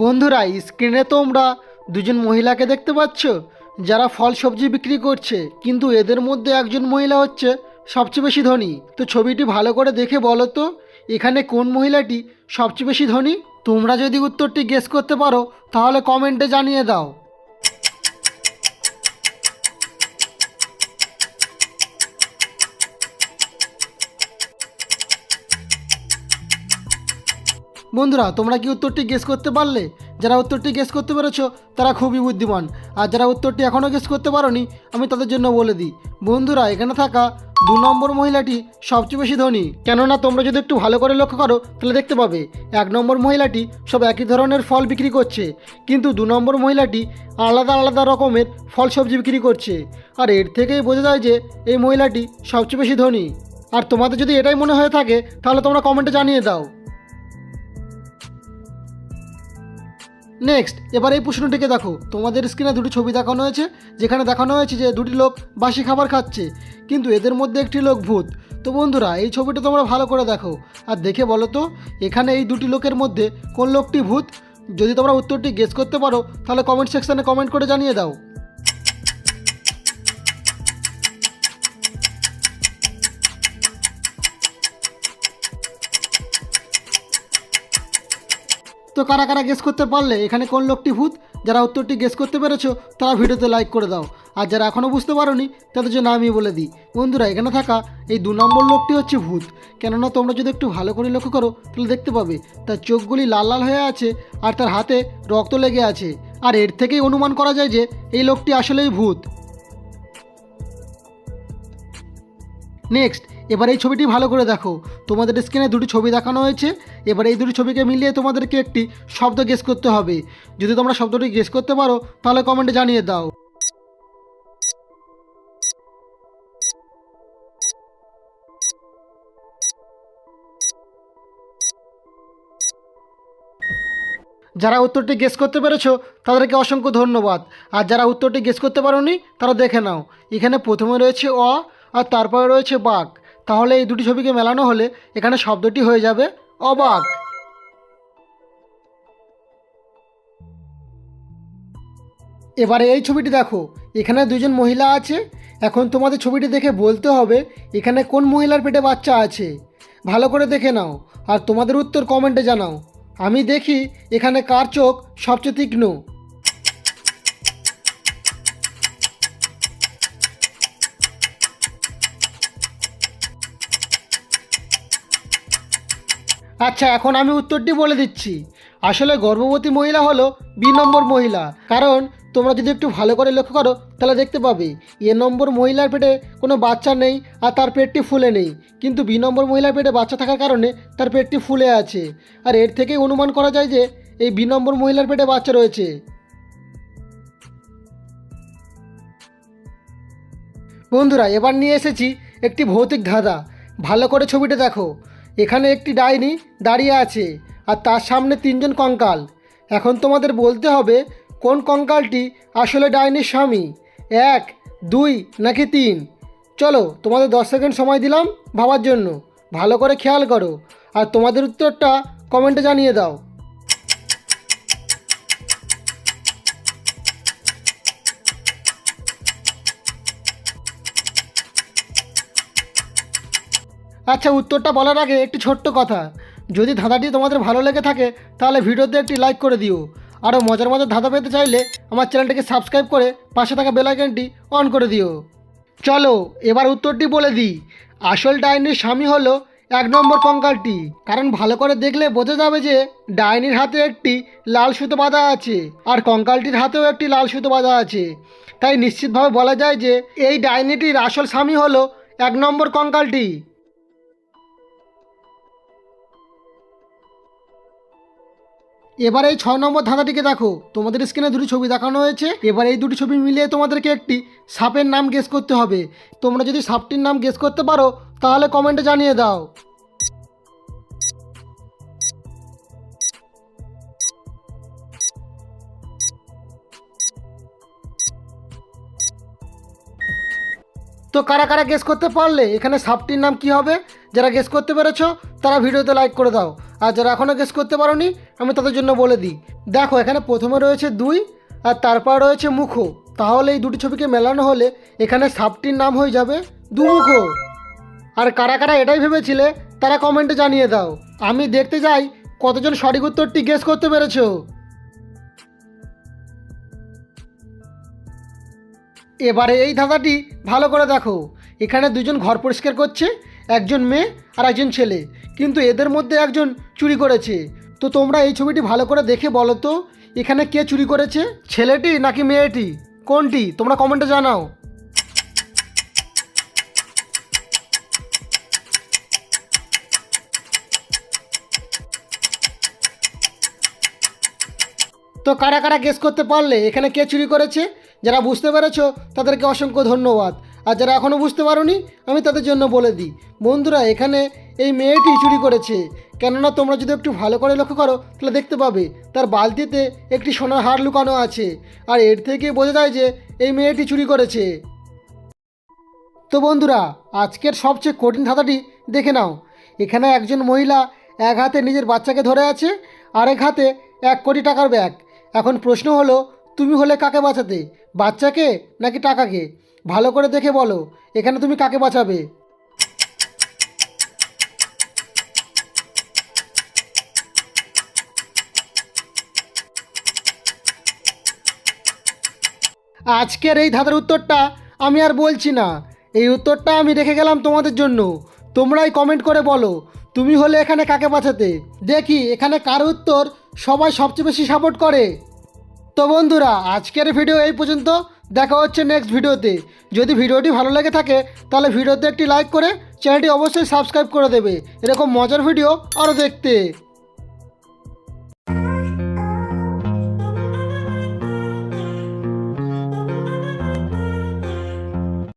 বন্ধুরা স্ক্রিনে তোমরা দুজন মহিলাকে দেখতে পাচ্ছ, যারা ফল সবজি বিক্রি করছে। কিন্তু এদের মধ্যে একজন মহিলা হচ্ছে সবচেয়ে বেশি ধনী। তো ছবিটি ভালো করে দেখে বলো তো, এখানে কোন মহিলাটি সবচেয়ে বেশি ধনী? তোমরা যদি উত্তরটি গেস করতে পারো, তাহলে কমেন্টে জানিয়ে দাও। বন্ধুরা, তোমরা কি উত্তরটি গেস করতে পারলে? যারা উত্তরটি গেস করতে পেরেছ, তারা খুবই বুদ্ধিমান। আর যারা উত্তরটি এখনও গেস করতে পারোনি, আমি তাদের জন্য বলে দিই। বন্ধুরা, এখানে থাকা দু নম্বর মহিলাটি সবচেয়ে বেশি ধনী। কেননা, তোমরা যদি একটু ভালো করে লক্ষ্য করো, তাহলে দেখতে পাবে, এক নম্বর মহিলাটি সব একই ধরনের ফল বিক্রি করছে, কিন্তু দু নম্বর মহিলাটি আলাদা আলাদা রকমের ফল সবজি বিক্রি করছে। আর এর থেকেই বোঝা যায় যে, এই মহিলাটি সবচেয়ে বেশি ধনী। আর তোমাদের যদি এটাই মনে হয়ে থাকে, তাহলে তোমরা কমেন্টে জানিয়ে দাও। নেক্সট এবার এই প্রশ্নটিকে দেখো। তোমাদের স্ক্রিনে দুটি ছবি দেখানো হয়েছে, যেখানে দেখানো হয়েছে যে দুটি লোক বাসি খাবার খাচ্ছে, কিন্তু এদের মধ্যে একটি লোক ভূত। তো বন্ধুরা, এই ছবিটা তোমরা ভালো করে দেখো। আর দেখে বলো তো, এখানে এই দুটি লোকের মধ্যে কোন লোকটি ভূত? যদি তোমরা উত্তরটি গেস করতে পারো, তাহলে কমেন্ট সেকশানে কমেন্ট করে জানিয়ে দাও। তো কারা কারা গেস করতে পারলে, এখানে কোন লোকটি ভূত? যারা উত্তরটি গেস করতে পেরেছ, তারা ভিডিওতে লাইক করে দাও। আর যারা এখনও বুঝতে পারোনি, তাদের জন্য আমি বলে দিই। বন্ধুরা, এখানে থাকা এই দু নম্বর লোকটি হচ্ছে ভূত। কেননা, তোমরা যদি একটু ভালো করে লক্ষ্য করো, তাহলে দেখতে পাবে, তার চোখগুলি লাল লাল হয়ে আছে আর তার হাতে রক্ত লেগে আছে। আর এর থেকেই অনুমান করা যায় যে, এই লোকটি আসলেই ভূত। নেক্সট এবার এই ছবিটি ভালো করে দেখো। তোমাদের স্ক্রিনে দুটি ছবি দেখানো হয়েছে। এবার এই দুটি ছবিকে মিলিয়ে তোমাদেরকে একটি শব্দ গেস করতে হবে। যদি তোমরা শব্দটি গেস করতে পারো, তাহলে কমেন্টে জানিয়ে দাও। যারা উত্তরটি গেস করতে পেরেছ, তাদেরকে অসংখ্য ধন্যবাদ। আর যারা উত্তরটি গেস করতে পারোনি, তারা দেখে নাও। এখানে প্রথমে রয়েছে অ আর তারপরে রয়েছে বাঘ। তাহলে এই দুটি ছবিকে মেলানো হলে এখানে শব্দটি হয়ে যাবে অবাক। এবারে এই ছবিটি দেখো। এখানে দুজন মহিলা আছে। এখন তোমাদের ছবিটি দেখে বলতে হবে, এখানে কোন মহিলার পেটে বাচ্চা আছে? ভালো করে দেখে নাও আর তোমাদের উত্তর কমেন্টে জানাও। আমি দেখি এখানে কার চোখ সবচেয়ে তীক্ষ্ণ। আচ্ছা এখন আমি উত্তরটি বলে দিচ্ছি। আসলে গর্ভবতী মহিলা হলো বি নম্বর মহিলা। কারণ, তোমরা যদি একটু ভালো করে লক্ষ্য করো, তাহলে দেখতে পাবে, এ নম্বর মহিলার পেটে কোনো বাচ্চা নেই আর তার পেটটি ফুলে নেই। কিন্তু বি নম্বর মহিলার পেটে বাচ্চা থাকার কারণে তার পেটটি ফুলে আছে। আর এর থেকেই অনুমান করা যায় যে, এই বি নম্বর মহিলার পেটে বাচ্চা রয়েছে। বন্ধুরা, এবার নিয়ে এসেছি একটি ভৌতিক ধাঁধা। ভালো করে ছবিটা দেখো। এখানে একটি ডাইনি দাঁড়িয়ে আছে আর তার সামনে তিনজন কঙ্কাল। এখন তোমাদের বলতে হবে কোন কঙ্কালটি আসলে ডাইনির স্বামী? এক, দুই নাকি তিন? চলো, তোমাদের দশ সেকেন্ড সময় দিলাম ভাবার জন্য। ভালো করে খেয়াল করো। আর তোমাদের উত্তরটা কমেন্টে জানিয়ে দাও। আচ্ছা উত্তরটা বলার আগে একটি ছোট্ট কথা। যদি ধাঁধাটি তোমাদের ভালো লেগে থাকে, তাহলে ভিডিওতে একটি লাইক করে দিও। আরও মজার মজার ধাঁধা পেতে চাইলে আমার চ্যানেলটিকে সাবস্ক্রাইব করে পাশে থাকা বেল আইকনটি অন করে দিও। চলো, এবার উত্তরটি বলে দিই। আসল ডাইনির স্বামী হলো এক নম্বর কঙ্কালটি। কারণ ভালো করে দেখলে বোঝা যাবে যে ডাইনির হাতে একটি লাল সুতো বাঁধা আছে, আর কঙ্কালটির হাতেও একটি লাল সুতো বাঁধা আছে। তাই নিশ্চিতভাবে বলা যায় যে এই ডাইনিটির আসল স্বামী হলো এক নম্বর কঙ্কালটি। এবার এই ছয় নম্বর ধাঁধাটিকে দেখো। তোমাদের স্ক্রিনে দুটি ছবি দেখানো হয়েছে। এবার এই দুটি ছবি মিলিয়ে তোমাদেরকে একটি সাপের নাম গেস করতে হবে। তোমরা যদি সাপটির নাম গেস করতে পারো, তাহলে কমেন্টে জানিয়ে দাও। তো কারা কারা গেস করতে পারলে, এখানে সাপটির নাম কি হবে? যারা গেস করতে পেরেছ তারা ভিডিওতে লাইক করে দাও। আর যারা এখনও গেস করতে পারোনি, আমি তাদের জন্য বলে দিই। দেখো, এখানে প্রথমে রয়েছে দুই, আর তারপর রয়েছে মুখো। তাহলে এই দুটি ছবিকে মেলানো হলে এখানে সাপটির নাম হয়ে যাবে দুমুখো। আর কারা কারা এটাই ভেবেছিলে, তারা কমেন্টে জানিয়ে দাও। আমি দেখতে যাই কতজন সঠিক উত্তরটি গেস করতে পেরেছ। এবারে এই ধাঁধাটি ভালো করে দেখো। এখানে দুজন ঘর পরিষ্কার করছে, একজন মেয়ে আর একজন ছেলে। কিন্তু এদের মধ্যে একজন চুরি করেছে। তো তোমরা এই ছবিটি ভালো করে দেখে বলো তো, এখানে কে চুরি করেছে? ছেলেটি নাকি মেয়েটি? কোনটি? তোমরা কমেন্টে জানাও। তো কারা কারা গেস করতে পারলে এখানে কে চুরি করেছে? যারা বুঝতে পেরেছ, তাদেরকে অসংখ্য ধন্যবাদ। আর যারা এখনও বুঝতে পারোনি, আমি তাদের জন্য বলে দিই। বন্ধুরা, এখানে এই মেয়েটি চুরি করেছে। কেননা তোমরা যদি একটু ভালো করে লক্ষ্য করো, তাহলে দেখতে পাবে তার বালতিতে একটি সোনার হার লুকানো আছে। আর এর থেকে বোঝা যায় যে এই মেয়েটি চুরি করেছে। তো বন্ধুরা, আজকের সবচেয়ে কঠিন ধাঁধাটি দেখে নাও। এখানে একজন মহিলা এক হাতে নিজের বাচ্চাকে ধরে আছে, আরেক হাতে এক কোটি টাকার ব্যাগ। এখন প্রশ্ন হলো, তুমি হলে কাকে বাঁচাতে, বাচ্চাকে নাকি টাকাকে? ভালো করে দেখে বলো, এখানে তুমি কাকে বাঁচাবে? আজকের এই ধাঁধার উত্তরটা আমি আর বলছি না। এই উত্তরটা আমি রেখে গেলাম তোমাদের জন্য। তোমরাই কমেন্ট করে বলো, তুমি হলে এখানে কাকে বাঁচাতে? দেখি এখানে কার উত্তর সবাই সবচেয়ে বেশি সাপোর্ট করে। তো বন্ধুরা, আজকের ভিডিও এই পর্যন্ত। দেখা হচ্ছে নেক্সট ভিডিওতে। যদি ভিডিওটি ভালো লেগে থাকে, তাহলে ভিডিওতে একটি লাইক করে চ্যানেলটি অবশ্যই সাবস্ক্রাইব করে দেবে। এরকম মজার ভিডিও আরও দেখতে।